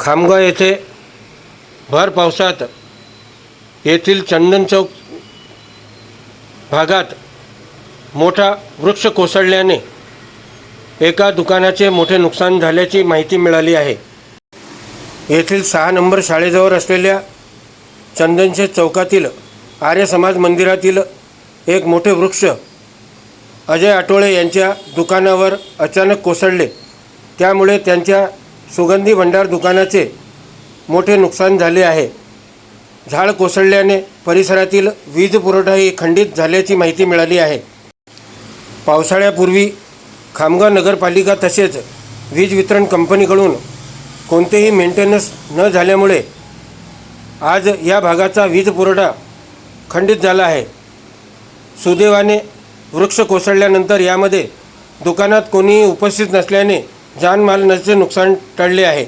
खामगाव येथे भर पावसात येथील चंदन चौक भागात मोठा वृक्ष कोसळल्याने एका दुकानाचे मोठे नुकसान झाल्याची माहिती मिळाली आहे. येथील सहा नंबर शाळेजवळ असलेल्या चंदनशे चौकातील आर्य समाज मंदिरातील एक मोठे वृक्ष अजय आटोळे यांच्या दुकानावर अचानक कोसळले. त्यामुळे त्यांच्या सुगंधी भंडार दुकानाचे मोठे नुकसान झाले आहे. झाड कोसळल्याने परिसरातील वीज पुरवठाही खंडित झाल्याची माहिती मिळाली आहे. पावसाळ्यापूर्वी खामगाव नगरपालिका तसेच वीज वितरण कंपनीकडून कोणतेही मेंटेनन्स न झाल्यामुळे आज या भागाचा वीज पुरवठा खंडित झाला आहे. सुदैवाने वृक्ष कोसळल्यानंतर यामध्ये दुकानात कोणीही उपस्थित नसल्याने जानमालनाचे नुकसान टळले आहे.